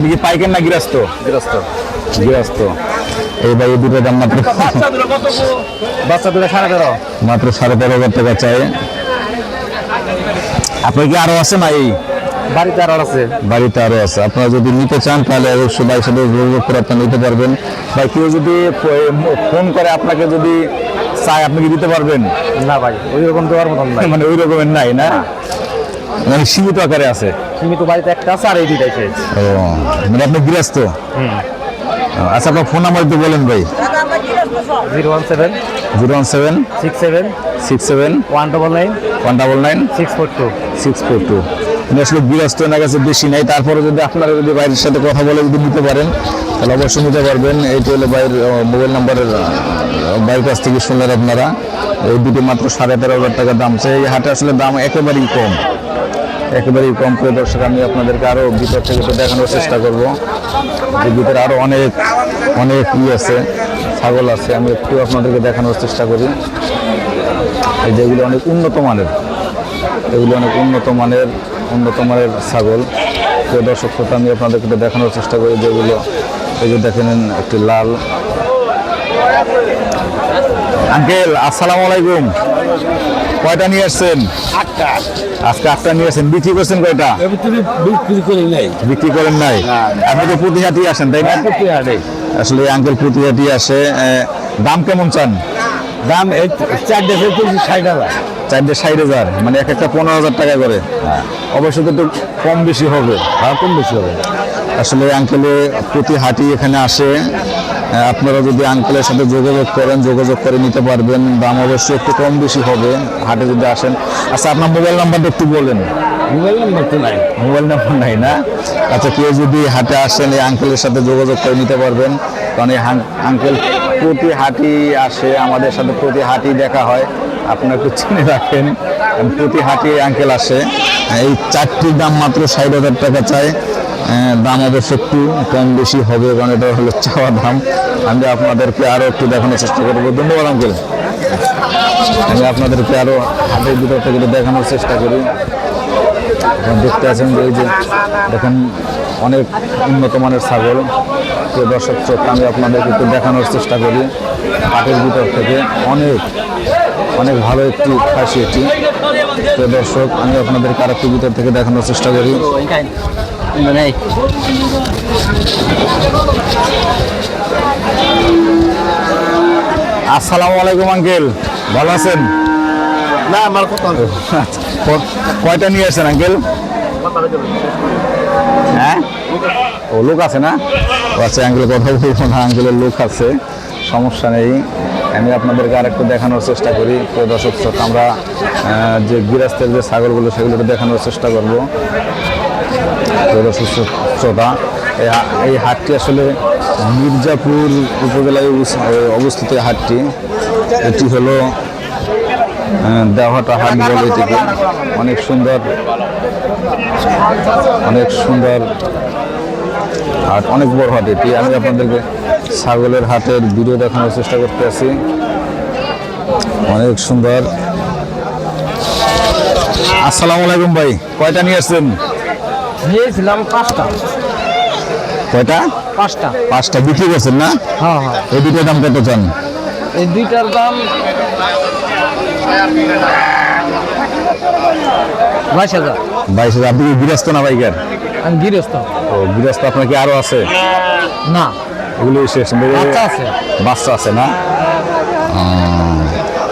আপনি কি পাইকার না গৃহস্থ? গৃহস্থ। গৃহস্থ। এই ভাই এই দাম মাত্র বাচ্চা দুটো সাড়ে তেরো। মাত্র সাড়ে তেরো হাজার টাকা চাই। আপনার কি আরও আছে না এই বাড়িতে আর আছে। বাড়িতে আরও আছে। আপনারা যদি নিতে চান তাহলে অবশ্যই ভাইয়ের সাথে যোগাযোগ করে আপনারা নিতে পারবেন। বা কেউ যদি ফোন করে আপনাকে যদি চায় আপনি কি দিতে পারবেন? না ভাই ওই রকম দেওয়ার মতন নাই। মানে ওই রকমের নাই না? মানে সীমিত আকারে আছে। সীমিত বাড়িতে একটা আছে আর এই দুইটাই খেয়েছি। ও মানে আপনি গৃহস্থ? আচ্ছা আপনার ফোন নাম্বার একটু বলেন ভাই। Zero one seven zero one seven six seven six seven one double nine one double nine six four two. Six four two. আসলে গৃহস্থ না কাছে বেশি নাই তারপরে যদি আপনারা যদি বাইরের সাথে কথা বলে যদি নিতে পারেন তাহলে অবশ্যই নিতে পারবেন। এইটা হলো বাইরের মোবাইল নাম্বারের বাইরের কাছ থেকে শুনলেন আপনারা। এই দুটি মাত্র সাড়ে তেরো হাজার টাকা দাম। এই হাটে আসলে দাম একেবারেই কম। একেবারেই কম করে দর্শক আমি আপনাদেরকে আরও ভিতর থেকে তো দেখানোর চেষ্টা করব। যে ভিতরে আরও অনেক অনেক ই আছে, ছাগল আছে, আমি একটু আপনাদেরকে দেখানোর চেষ্টা করি। যেগুলো অনেক উন্নত মানের, এগুলো অনেক উন্নত মানের উন্নত মানের ছাগল। তো দর্শক আমি আপনাদেরকে দেখানোর চেষ্টা করি যেগুলো এই যে দেখেন একটি লাল আঙ্কেল আসসালামু আলাইকুম। কয়টা নিয়ে আসছেন? আটটা। আজকে আটটা নিয়ে আসছেন। বিক্রি করছেন কয়টা? বিক্রি করে নেই। বিক্রি করেন নাই। আপনি তো প্রতিহাটি আসেন তাই না? আসলে আঙ্কেল প্রতিহাটি আসে। দাম কেমন চান? দাম চারটে ফেলতেছি ষাট হাজার। চারটে ষাট হাজার মানে এক একটা পনেরো হাজার টাকা করে। অবশ্যই তো একটু কম বেশি হবে। হ্যাঁ কম বেশি হবে। আসলে আঙ্কেলে প্রতি হাটি এখানে আসে। আপনারা যদি আঙ্কেলের সাথে যোগাযোগ করেন যোগাযোগ করে নিতে পারবেন। দাম অবশ্যই একটু কম বেশি হবে। হাটে যদি আসেন। আচ্ছা আপনার মোবাইল নাম্বারটা একটু বলেন। মোবাইল নাম্বার তো নাই। মোবাইল নাম্বার নাই না? আচ্ছা কেউ যদি হাটে আসেন এই আঙ্কেলের সাথে যোগাযোগ করে নিতে পারবেন। কারণ এই আঙ্কেল প্রতি হাটি আসে আমাদের সাথে প্রতি হাটি দেখা হয়। আপনারা একটু চিনে রাখেন। প্রতি হাটি আঙ্কেল আসে। এই চারটির দাম মাত্র ষাট হাজার টাকা চায় দাম অবশ্য একটু কম বেশি হবে, কারণ এটা হলো চাওয়া দাম। আমি আপনাদেরকে আরও একটু দেখানোর চেষ্টা করব। ধন্যবাদ আঙ্কেল আমি আপনাদেরকে আরও হাতের ভিতর থেকে দেখানোর চেষ্টা করি। দেখতে আছেন যে এই যে, দেখেন, অনেক উন্নত মানের ছাগল। তো দর্শক, চোখ, আমি আপনাদেরকে একটু দেখানোর চেষ্টা করি। হাটের ভিতর থেকে অনেক অনেক ভালো একটি খাসি এটি। তো দর্শক, আমি আপনাদেরকে আরেকটু ভিতর থেকে দেখানোর চেষ্টা করি। নেই আসসালামু আলাইকুম আঙ্কেল। ভালো আছেন? না আমার কত কয়টা নিয়ে আসছেন আঙ্কেল? হ্যাঁ? ও লোক আছে না? ও আচ্ছা আঙ্কেল কথা বলব না আঙ্কেলের লোক আছে। সমস্যা নেই। আমি আপনাদেরকে আরেকটু দেখানোর চেষ্টা করি। তো দর্শক আমরা যে গৃহস্থের যে ছাগলগুলো সেগুলো একটু দেখানোর চেষ্টা করব। এই হাটটি আসলে মির্জাপুর উপজেলায় অবস- অবস্থিত হাটটি। এটি হলো দেওয়াটা হাট বলে এটিকে। অনেক সুন্দর অনেক সুন্দর হাট, অনেক বড় হাট এটি। আমি আপনাদেরকে ছাগলের হাটের ভিডিও দেখানোর চেষ্টা করতে আছি। অনেক সুন্দর। আসসালামু আলাইকুম ভাই, কয়টা নিয়ে আসছেন? নিয়েছিলাম পাঁচটা। কয়টা? পাঁচটা। পাঁচটা বিক্রি করছেন না? হ্যাঁ হ্যাঁ। এই দুটোর দাম কত চান? এই দুইটার দাম বাইশ হাজার। বাইশ হাজার। আপনি গৃহস্থ না বাইকার? আমি গৃহস্থ। ও গৃহস্থ আপনার কি আরও আছে? না। এগুলো শেষ। বাচ্চা আছে। বাচ্চা আছে না?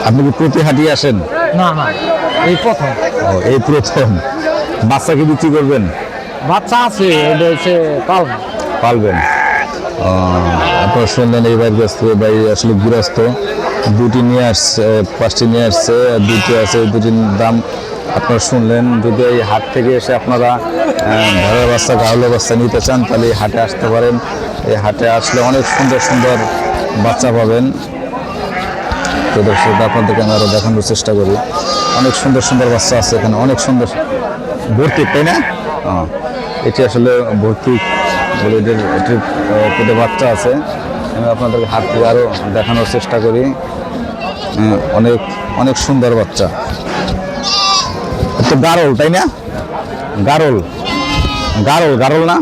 আপনি কি প্রতি হাটিয়ে আসেন? না না। এই প্রথম। ও এই প্রথম। বাচ্চাকে বিক্রি করবেন? বাচ্চা আছে, এটা হচ্ছে পালবেন আপনার শুনলেন এইবার থেকে ভাই আসলে গৃহস্থ। দুটি নিয়ে আসছে, পাঁচটি নিয়ে আসছে দুটি আছে দুটির দাম আপনারা শুনলেন। যদি এই হাট থেকে এসে আপনারা ভেড়ার বাচ্চা গাহলের বাচ্চা নিতে চান, তাহলে এই হাটে আসতে পারেন। এই হাটে আসলে অনেক সুন্দর সুন্দর বাচ্চা পাবেন। তো দর্শক আপনাদেরকে আমি আরও দেখানোর চেষ্টা করি। অনেক সুন্দর সুন্দর বাচ্চা আছে এখানে, অনেক সুন্দর। ভর্তি, তাই না। এটি আসলে ভর্তি বলে এদের এটির পেটে বাচ্চা আছে। আমি আপনাদেরকে হাত থেকে আরও দেখানোর চেষ্টা করি। অনেক অনেক সুন্দর বাচ্চা। তো গারল, তাই না? গারল। গারল গারল না?